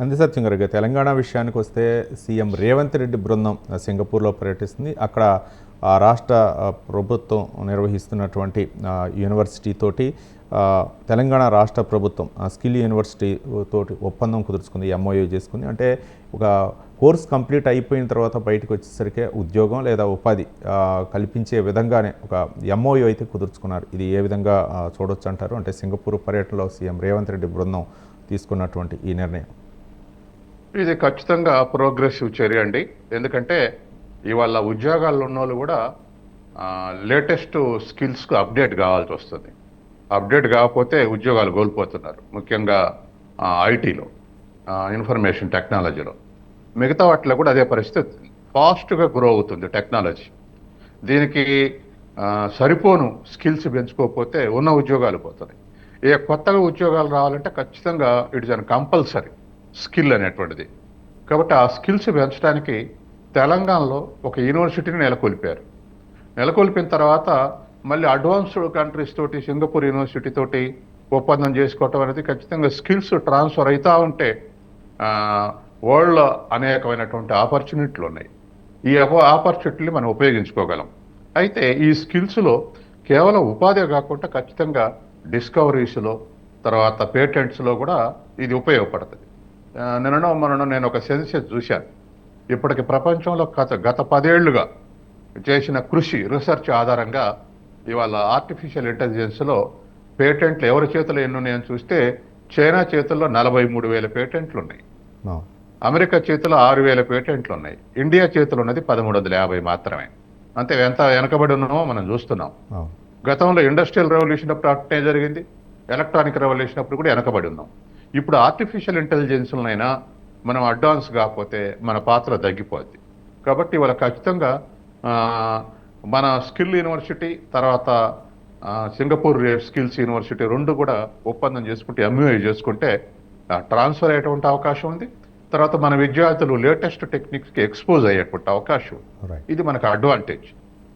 అంది సత్యం గారు తెలంగాణ విషయానికి వస్తే సీఎం రేవంత్ రెడ్డి బృందం సింగపూర్లో పర్యటిస్తుంది. అక్కడ ఆ రాష్ట్ర ప్రభుత్వం నిర్వహిస్తున్నటువంటి యూనివర్సిటీ తోటి తెలంగాణ రాష్ట్ర ప్రభుత్వం ఆ, స్కిల్ యూనివర్సిటీ తోటి ఒప్పందం కుదుర్చుకుంది ఎంఓయూ చేసుకుంది. అంటే ఒక కోర్స్ కంప్లీట్ అయిపోయిన తర్వాత బయటకు వచ్చేసరికి ఉద్యోగం లేదా ఉపాధి కల్పించే విధంగానే ఒక ఎంఓయూ అయితే కుదుర్చుకున్నారు. ఇది ఏ విధంగా చూడొచ్చు అంటారు? అంటే సింగపూర్ పర్యటనలో సీఎం రేవంత్ రెడ్డి బృందం తీసుకున్నటువంటి ఈ నిర్ణయం. ఇది ఖచ్చితంగా ప్రోగ్రెసివ్ చర్య అండి. ఎందుకంటే ఇవాళ ఉద్యోగాల్లో ఉన్న వాళ్ళు కూడా లేటెస్ట్ స్కిల్స్కు అప్డేట్ కావాల్సి వస్తుంది. అప్డేట్ కాకపోతే ఉద్యోగాలు కోల్పోతున్నారు. ముఖ్యంగా ఐటీలో ఇన్ఫర్మేషన్ టెక్నాలజీలో మిగతా వాటిలో కూడా అదే పరిస్థితి ఫాస్ట్గా గ్రో అవుతుంది టెక్నాలజీ దీనికి సరిపోను స్కిల్స్ పెంచుకోకపోతే ఉన్న ఉద్యోగాలు పోతున్నాయి. ఏ కొత్తగా ఉద్యోగాలు రావాలంటే ఖచ్చితంగా ఇట్స్ అన్ కంపల్సరీ స్కిల్ అనేటువంటిది. కాబట్టి ఆ స్కిల్స్ పెంచడానికి తెలంగాణలో ఒక యూనివర్సిటీని నెలకొల్పారు. నెలకొల్పిన తర్వాత మళ్ళీ అడ్వాన్స్డ్ కంట్రీస్ తోటి సింగపూర్ యూనివర్సిటీ తోటి ఒప్పందం చేసుకోవటం అనేది ఖచ్చితంగా స్కిల్స్ ట్రాన్స్ఫర్ అవుతూ ఉంటే వరల్డ్లో అనేకమైనటువంటి ఆపర్చునిటీలు ఉన్నాయి. ఈ ఆపర్చునిటీని మనం ఉపయోగించుకోగలం. అయితే ఈ స్కిల్స్లో కేవలం ఉపాధి కాకుండా ఖచ్చితంగా డిస్కవరీస్లో తర్వాత పేటెంట్స్లో కూడా ఇది ఉపయోగపడుతుంది. ఆ, నిన్ననో మొన్న నేను ఒక సెన్సెస్ చూశాను. ఇప్పటికి ప్రపంచంలో గత గత పదేళ్ళుగా చేసిన కృషి రీసెర్చ్ ఆధారంగా ఇవాళ ఆర్టిఫిషియల్ ఇంటెలిజెన్స్లో పేటెంట్లు ఎవరి చేతిలో ఎన్ని ఉన్నాయని చూస్తే చైనా చేతుల్లో నలభై మూడు వేల పేటెంట్లు ఉన్నాయి. అమెరికా చేతిలో ఆరు వేల పేటెంట్లు ఉన్నాయి ఇండియా చేతిలో ఉన్నది పదమూడు వందల యాభై మాత్రమే. అంతే ఎంత వెనకబడి ఉన్నామో మనం చూస్తున్నాం. గతంలో ఇండస్ట్రియల్ రెవల్యూషన్ అప్పుడు అట్నే జరిగింది. ఎలక్ట్రానిక్ రెవల్యూషన్ అప్పుడు కూడా వెనకబడి ఉన్నాం. ఇప్పుడు ఆర్టిఫిషియల్ ఇంటెలిజెన్స్లనైనా మనం అడ్వాన్స్ కాకపోతే మన పాత్ర తగ్గిపోద్ది. కాబట్టి ఇవాళ ఖచ్చితంగా మన స్కిల్ యూనివర్సిటీ తర్వాత సింగపూర్ స్కిల్స్ యూనివర్సిటీ రెండు కూడా ఒప్పందం చేసుకుంటే ఎంయూఐ చేసుకుంటే ట్రాన్స్ఫర్ అయ్యేటువంటి అవకాశం ఉంది. తర్వాత మన విద్యార్థులు లేటెస్ట్ టెక్నిక్స్కి ఎక్స్పోజ్ అయ్యేటువంటి అవకాశం ఇది మనకు అడ్వాంటేజ్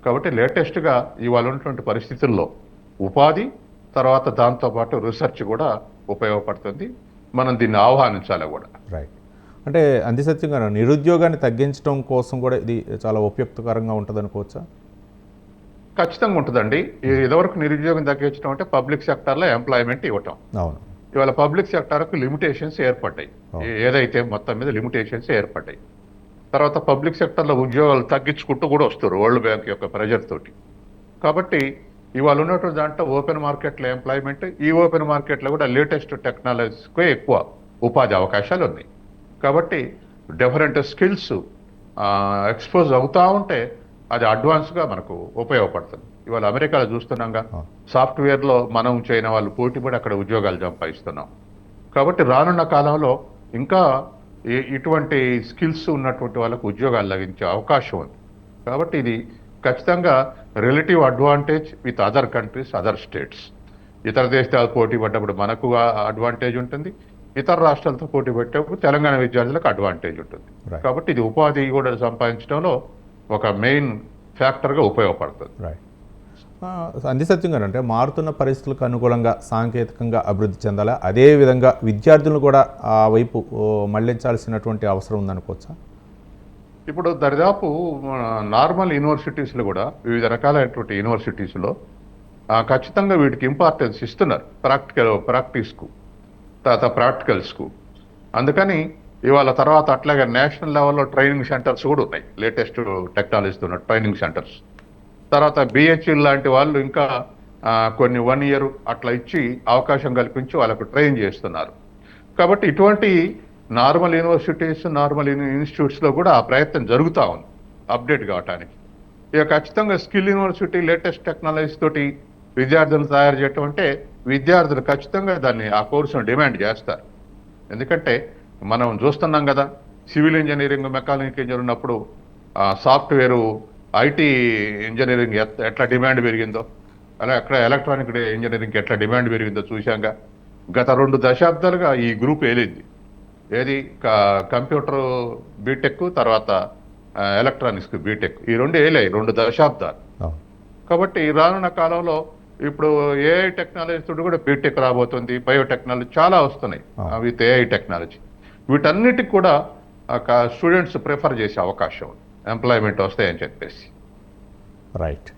కాబట్టి లేటెస్ట్గా ఇవాళ ఉన్నటువంటి పరిస్థితుల్లో ఉపాధి తర్వాత దాంతోపాటు రీసెర్చ్ కూడా ఉపయోగపడుతుంది. మనం దీన్ని ఆహ్వానించాలి కూడా. రైట్ అంటే అంది సత్యం గారు నిరుద్యోగాన్ని తగ్గించడం కోసం కూడా ఇది చాలా ఉపయుక్తకరంగా ఉంటుంది అనుకోవచ్చా ఖచ్చితంగా ఉంటుందండి. ఇది ఇదివరకు నిరుద్యోగం తగ్గించడం అంటే పబ్లిక్ సెక్టార్లో ఎంప్లాయ్మెంట్ ఇవ్వటం. అవును. ఇవాళ పబ్లిక్ సెక్టార్కు లిమిటేషన్స్ ఏర్పడ్డాయి. ఏ- ఏదైతే మొత్తం మీద లిమిటేషన్స్ ఏర్పడ్డాయి. తర్వాత పబ్లిక్ సెక్టర్లో ఉద్యోగాలు తగ్గించుకుంటూ కూడా వస్తారు వరల్డ్ బ్యాంక్ యొక్క ప్రెజర్ తోటి. కాబట్టి ఇవాళ ఉన్నటువంటి దాంట్లో ఓపెన్ మార్కెట్లో ఎంప్లాయ్మెంట్ ఈ ఓపెన్ మార్కెట్లో కూడా లేటెస్ట్ టెక్నాలజీస్కే ఎక్కువ ఉపాధి అవకాశాలు ఉన్నాయి. కాబట్టి డిఫరెంట్ స్కిల్స్ ఎక్స్పోజ్ అవుతా ఉంటే అది అడ్వాన్స్గా మనకు ఉపయోగపడుతుంది. ఇవాళ అమెరికాలో చూస్తున్నాంగా. సాఫ్ట్వేర్లో మనం చైనా వాళ్ళు పోటీపడి అక్కడ ఉద్యోగాలు సంపాదిస్తున్నాం. కాబట్టి రానున్న కాలంలో ఇంకా ఇటువంటి స్కిల్స్ ఉన్నటువంటి వాళ్ళకు ఉద్యోగాలు లభించే అవకాశం ఉంది. కాబట్టి ఇది ఖచ్చితంగా relative advantage with other countries other states ఇతర దేశాలు పోటీ పడ్డప్పుడు మనకు అడ్వాంటేజ్ ఉంటుంది. ఇతర రాష్ట్రాలతో పోటీ పెట్టేప్పుడు తెలంగాణ విద్యార్థులకు అడ్వాంటేజ్ ఉంటుంది. కాబట్టి ఇది ఉపాధి కూడా సంపాదించడంలో ఒక మెయిన్ ఫ్యాక్టర్గా ఉపయోగపడుతుంది. అంది సత్యం గారు అంటే మారుతున్న పరిస్థితులకు అనుగుణంగా సాంకేతికంగా అభివృద్ధి చెందాలా? అదే విధంగా విద్యార్థులను కూడా ఆ వైపు మళ్ళించాల్సినటువంటి అవసరం ఉందనుకోవచ్చా? ఇప్పుడు దరిదాపు మన నార్మల్ యూనివర్సిటీస్లో కూడా వివిధ రకాలైనటువంటి యూనివర్సిటీస్లో ఖచ్చితంగా వీటికి ఇంపార్టెన్స్ ఇస్తున్నారు ప్రాక్టికల్ ప్రాక్టీస్కు తర్వాత ప్రాక్టికల్స్కు. అందుకని ఇవాళ తర్వాత అట్లాగే నేషనల్ లెవెల్లో ట్రైనింగ్ సెంటర్స్ కూడా ఉన్నాయి లేటెస్ట్ టెక్నాలజీతో ఉన్న ట్రైనింగ్ సెంటర్స్. తర్వాత బిహెచ్ఎల్ లాంటి వాళ్ళు ఇంకా కొన్ని వన్ ఇయర్ అట్లా ఇచ్చి అవకాశం కల్పించి వాళ్ళకు ట్రైన్ చేస్తున్నారు. కాబట్టి ఇటువంటి నార్మల్ యూనివర్సిటీస్ నార్మల్ ఇన్స్టిట్యూట్స్లో కూడా ఆ ప్రయత్నం జరుగుతూ ఉంది అప్డేట్ కావటానికి. ఇక ఖచ్చితంగా స్కిల్ యూనివర్సిటీ లేటెస్ట్ టెక్నాలజీస్ తోటి విద్యార్థులు తయారు చేయటం అంటే విద్యార్థులు ఖచ్చితంగా దాన్ని ఆ కోర్సును డిమాండ్ చేస్తారు. ఎందుకంటే మనం చూస్తున్నాం కదా సివిల్ ఇంజనీరింగ్ మెకానిక్ ఇంజనీర్ ఉన్నప్పుడు సాఫ్ట్వేరు ఐటీ ఇంజనీరింగ్ ఎట్లా డిమాండ్ పెరిగిందో అలా ఎక్కడ ఎలక్ట్రానిక్ ఇంజనీరింగ్ ఎట్లా డిమాండ్ పెరిగిందో చూశాంగా గత రెండు దశాబ్దాలుగా ఈ గ్రూప్ ఏలింది. ఏది? కంప్యూటర్ బీటెక్ తర్వాత ఎలక్ట్రానిక్స్ బీటెక్. ఈ రెండు ఏలాయి రెండు దశాబ్దాలు. కాబట్టి రానున్న కాలంలో ఇప్పుడు ఏఐ టెక్నాలజీ తోటి కూడా బీటెక్ రాబోతుంది బయోటెక్నాలజీ చాలా వస్తున్నాయి. With AI technology. వీటన్నిటికి కూడా స్టూడెంట్స్ ప్రిఫర్ చేసే అవకాశం ఉంది. ఎంప్లాయ్మెంట్ వస్తాయని చెప్పేసి. రైట్.